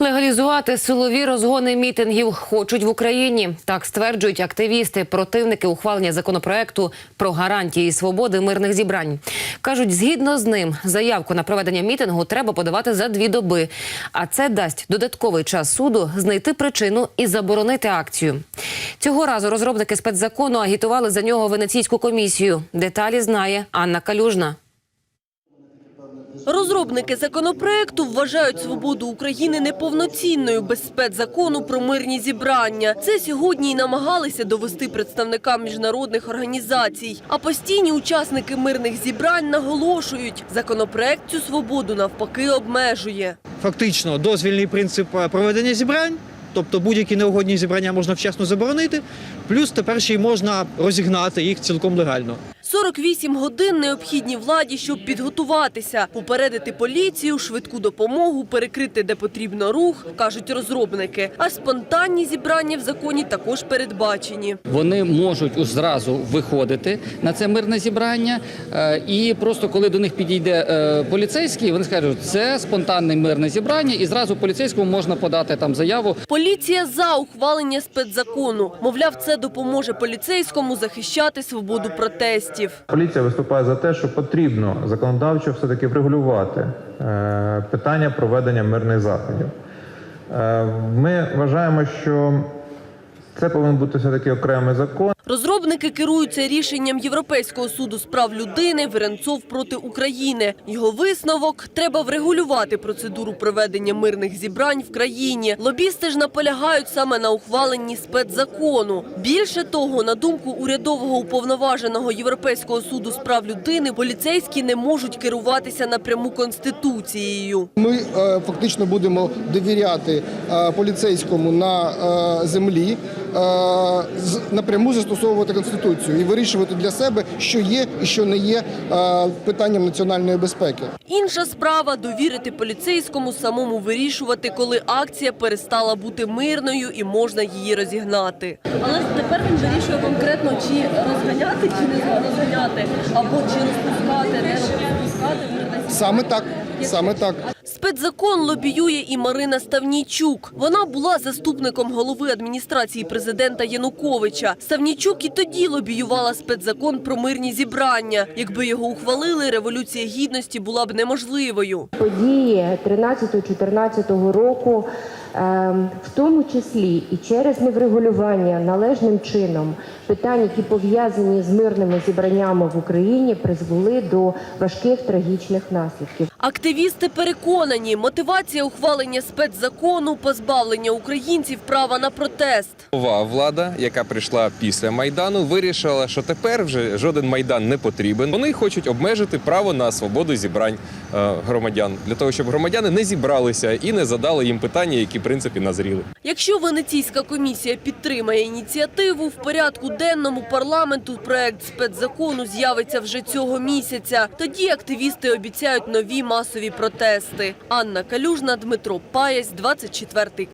Легалізувати силові розгони мітингів хочуть в Україні. Так стверджують активісти, противники ухвалення законопроекту про гарантії свободи мирних зібрань. кажуть, згідно з ним, заявку на проведення мітингу треба подавати за дві доби. А це дасть додатковий час суду знайти причину і заборонити акцію. Цього разу розробники спецзакону агітували за нього венеційську комісію. Деталі знає Анна Калюжна. Розробники законопроекту вважають свободу України неповноцінною без спецзакону про мирні зібрання. Це сьогодні й намагалися довести представникам міжнародних організацій. А постійні учасники мирних зібрань наголошують, законопроект цю свободу навпаки обмежує. фактично дозвільний принцип е, проведення зібрань, тобто будь-які неугодні зібрання можна вчасно заборонити, плюс тепер ще й можна розігнати їх цілком легально. 48 годин необхідні владі, щоб підготуватися, попередити поліцію, швидку допомогу, перекрити де потрібно рух, кажуть розробники. А спонтанні зібрання в законі також передбачені. Вони можуть зразу виходити на це мирне зібрання, е, і просто коли до них підійде е, поліцейський, вони скажуть, це спонтанне мирне зібрання, і зразу поліцейському можна подати там заяву. Поліція за ухвалення спецзакону. Мовляв, це допоможе поліцейському захищати свободу протестів. Поліція виступає за те, що потрібно законодавчо все-таки врегулювати е, питання проведення мирних заходів. Е, Ми вважаємо, що це повинен бути все-таки окремий закон. Розробники керуються рішенням Європейського суду з прав людини Веренцов проти України. Його висновок – треба врегулювати процедуру проведення мирних зібрань в країні. Лобісти ж наполягають саме на ухваленні спецзакону. Більше того, на думку урядового уповноваженого Європейського суду з прав людини, поліцейські не можуть керуватися напряму Конституцією. Ми е, фактично будемо довіряти е, поліцейському на е, землі, напряму застосовувати конституцію і вирішувати для себе, що є і що не є е, питанням національної безпеки. Інша справа – довірити поліцейському самому вирішувати, коли акція перестала бути мирною і можна її розігнати. Але тепер він вирішує конкретно, чи розганяти, чи не розганяти, або чи розпускати, не розпускати Саме так, саме так. Спецзакон лобіює і Марина Ставнійчук. Вона була заступником голови адміністрації президента Януковича. Ставнійчук і тоді лобіювала спецзакон про мирні зібрання. Якби його ухвалили, революція гідності була б неможливою. події 13-14 року, ем, в тому числі і через неврегулювання належним чином питань, які пов'язані з мирними зібраннями в Україні, призвели до важких трагічних наслідків. Активісти переконані, мотивація ухвалення спецзакону – позбавлення українців права на протест. Нова влада, яка прийшла після майдану, вирішила, що тепер вже жоден майдан не потрібен. Вони хочуть обмежити право на свободу зібрань е, громадян для того, щоб громадяни не зібралися і не задали їм питання, які в принципі назріли. Якщо Венеційська комісія підтримає ініціативу, в порядку денному парламенту проект спецзакону з'явиться вже цього місяця. Тоді активісти обіцяють нові масові протести. Анна Калюжна, Дмитро Паясь, 24